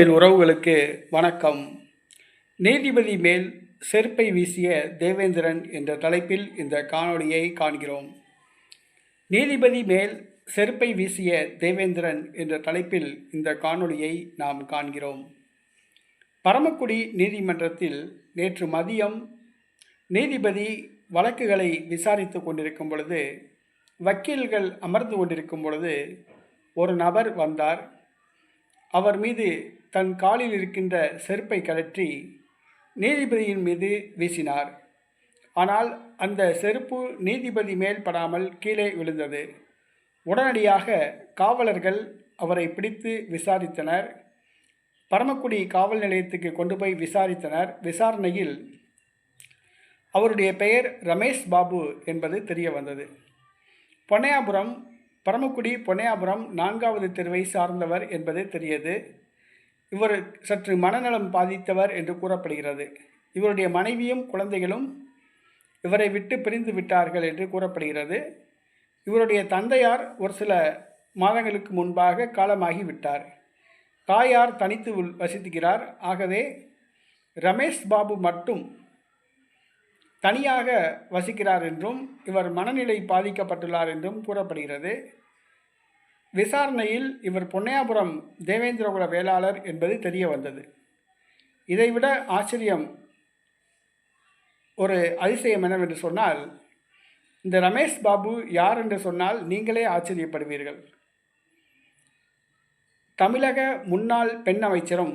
என் உறவுகளுக்கு வணக்கம். நீதிபதி மேல் செருப்பை வீசிய தேவேந்திரன் என்ற தலைப்பில் இந்த காணொளியை காண்கிறோம். நீதிபதி மேல் செருப்பை வீசிய தேவேந்திரன் என்ற தலைப்பில் இந்த காணொளியை நாம் காண்கிறோம். பரமக்குடி நீதிமன்றத்தில் நேற்று மதியம் நீதிபதி வழக்குகளை விசாரித்து கொண்டிருக்கும் பொழுது வக்கீல்கள் அமர்ந்து கொண்டிருக்கும் பொழுது ஒரு நபர் வந்தார். அவர் மீது தன் காலில் இருக்கின்ற செருப்பை கழற்றி நீதிபதியின் மீது வீசினார். ஆனால் அந்த செருப்பு நீதிபதி மேல் படாமல் கீழே விழுந்தது. உடனடியாக காவலர்கள் அவரை பிடித்து விசாரித்தனர். பரமக்குடி காவல் நிலையத்துக்கு கொண்டு போய் விசாரித்தனர். விசாரணையில் அவருடைய பெயர் ரமேஷ் பாபு என்பது தெரிய வந்தது. பொன்னையாபுரம் பரமக்குடி பொன்னையாபுரம் நான்காவது தெருவை சார்ந்தவர் என்பது தெரியது. இவர் சற்று மனநலம் பாதித்தவர் என்று கூறப்படுகிறது. இவருடைய மனைவியும் குழந்தைகளும் இவரை விட்டு பிரிந்து விட்டார்கள் என்று கூறப்படுகிறது. இவருடைய தந்தையார் ஒரு சில மாதங்களுக்கு முன்பாக காலமாகி விட்டார். தாயார் தனித்து வசித்துகிறார். ஆகவே ரமேஷ் பாபு மட்டும் தனியாக வசிக்கிறார் என்றும் இவர் மனநிலை பாதிக்கப்பட்டுள்ளார் என்றும் கூறப்படுகிறது. விசாரணையில் இவர் பொன்னையாபுரம் தேவேந்திரகுல வேளாளர் என்பது தெரிய வந்தது. இதைவிட ஆச்சரியம் ஒரு அதிசயம் என்னவென்று சொன்னால் இந்த ரமேஷ் பாபு யார் என்று சொன்னால் நீங்களே ஆச்சரியப்படுவீர்கள். தமிழக முன்னாள் பெண் அமைச்சரும்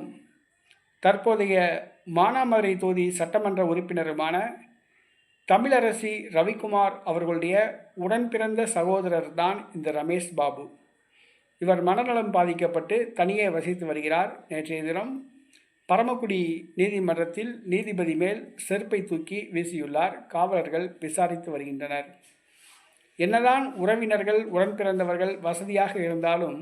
தற்போதைய மானாமதுரை தொகுதி சட்டமன்ற உறுப்பினருமான தமிழரசி ரவிக்குமார் அவர்களுடைய உடன் பிறந்த சகோதரர் தான் இந்த ரமேஷ் பாபு. இவர் மனநலம் பாதிக்கப்பட்டு தனியே வசித்து வருகிறார். நேற்றைய தினம் பரமக்குடி நீதிமன்றத்தில் நீதிபதி மேல் செருப்பை தூக்கி வீசியுள்ளார். காவலர்கள் விசாரித்து வருகின்றனர். என்னதான் உறவினர்கள் உடன் பிறந்தவர்கள் வசதியாக இருந்தாலும்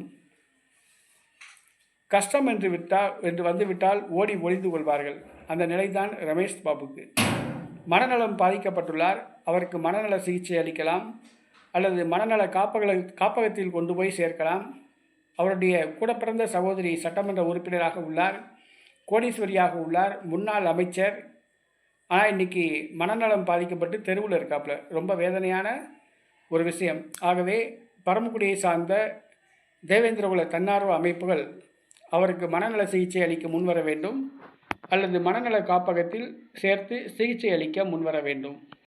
கஷ்டம் என்று விட்டால் என்று வந்துவிட்டால் ஓடி ஒளிந்து கொள்வார்கள். அந்த நிலைதான் ரமேஷ் பாபுக்கு. மனநலம் பாதிக்கப்பட்டுள்ளார். அவருக்கு மனநல சிகிச்சை அளிக்கலாம். அல்லது மனநல காப்பக காப்பகத்தில் கொண்டு போய் சேர்க்கலாம். அவருடைய கூட பிறந்த சகோதரி சட்டமன்ற உறுப்பினராக உள்ளார். கோடீஸ்வரியாக உள்ளார். முன்னாள் அமைச்சர். ஆனால் இன்றைக்கி மனநலம் பாதிக்கப்பட்டு தெருவில் இருக்காப்புல. ரொம்ப வேதனையான ஒரு விஷயம். ஆகவே பரமக்குடியை சார்ந்த தேவேந்திரகுல தன்னார்வ அமைப்புகள் அவருக்கு மனநல சிகிச்சை அளிக்க முன்வர வேண்டும். அல்லது மனநல காப்பகத்தில் சேர்த்து சிகிச்சை அளிக்க முன்வர வேண்டும்.